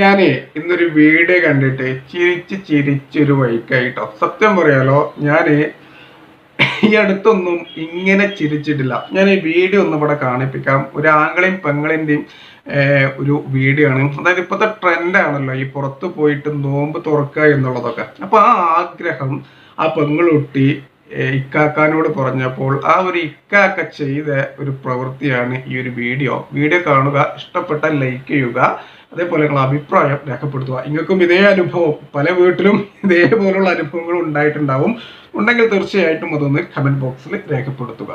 ഞാനേ ഇന്നൊരു വീഡിയോ കണ്ടിട്ട് ചിരിച്ച് ചിരിച്ചൊരു വൈക്കായിട്ടോ. സത്യം പറയാലോ ഞാൻ ഈ അടുത്തൊന്നും ഇങ്ങനെ ചിരിച്ചിട്ടില്ല. ഞാൻ ഈ വീഡിയോ ഒന്നും ഇവിടെ കാണിപ്പിക്കാം. ഒരു ആങ്ങളെയും പെങ്ങളെന്റെയും ഒരു വീഡിയോ ആണ്. അതായത് ഇപ്പോഴത്തെ ട്രെൻഡാണല്ലോ ഈ പുറത്ത് പോയിട്ട് നോമ്പ് തുറക്കുക എന്നുള്ളതൊക്കെ. അപ്പൊ ആ ആഗ്രഹം ആ പെങ്ങളൊട്ടി ഇക്കാക്കാനോട് പറഞ്ഞപ്പോൾ ആ ഒരു ഇക്കാക്ക ചെയ്ത ഒരു പ്രവൃത്തിയാണ് ഈ ഒരു വീഡിയോ. വീഡിയോ കാണുക ഇഷ്ടപ്പെട്ട ലൈക്ക് ചെയ്യുക. അതേപോലെ നിങ്ങൾ അഭിപ്രായം രേഖപ്പെടുത്തുക. നിങ്ങൾക്കും ഇതേ അനുഭവം പല വീട്ടിലും ഇതേപോലുള്ള അനുഭവങ്ങൾ ഉണ്ടായിട്ടുണ്ടാവും. ഉണ്ടെങ്കിൽ തീർച്ചയായിട്ടും അതൊന്ന് കമന്റ് ബോക്സിൽ രേഖപ്പെടുത്തുക.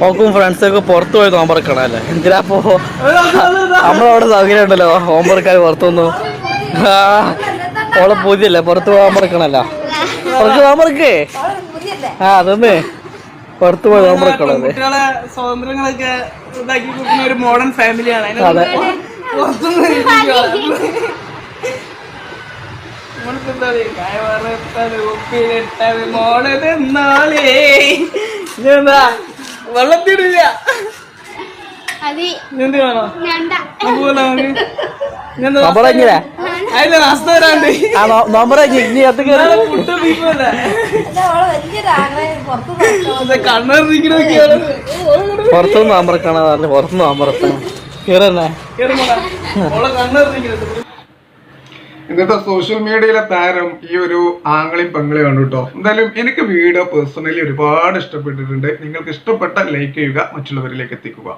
നോക്കും ഫ്രണ്ട്സൊക്കെ പുറത്തു പോയി നോമ്പറക്കണല്ലേ എന്തിനാ പോ നമ്മളവിടെ സൗകര്യം ഉണ്ടല്ലോ ഹോംവർക്കാർ പുറത്തുനിന്നു. ഓളെ പൂജയല്ലേ പുറത്ത് പോകാൻ പറക്കണല്ലോ പുറത്ത് നോമ്പറക്കേ ആ അതൊന്നേ. പുറത്ത് പോയി നോമ്പറക്കണത് കുട്ടികളെ സ്വാതന്ത്ര്യങ്ങളൊക്കെ ഇതാക്കി കൊടുക്കുന്ന ഒരു മോഡേൺ ഫാമിലിയാണ്? വെള്ളത്തിടില്ല. നോമ്പറങ്ങി ഇനി അത് പുറത്തുനിന്ന് ഇന്നത്തെ സോഷ്യൽ മീഡിയയിലെ താരം ഈ ഒരു ആംഗിളും പെങ്ങളെയും ആണ് കേട്ടോ എന്തായാലും എനിക്ക് വീഡിയോ പേഴ്സണലി ഒരുപാട് ഇഷ്ടപ്പെട്ടിട്ടുണ്ട്. നിങ്ങൾക്ക് ഇഷ്ടപ്പെട്ട ലൈക്ക് ചെയ്യുക മറ്റുള്ളവരിലേക്ക് എത്തിക്കുക.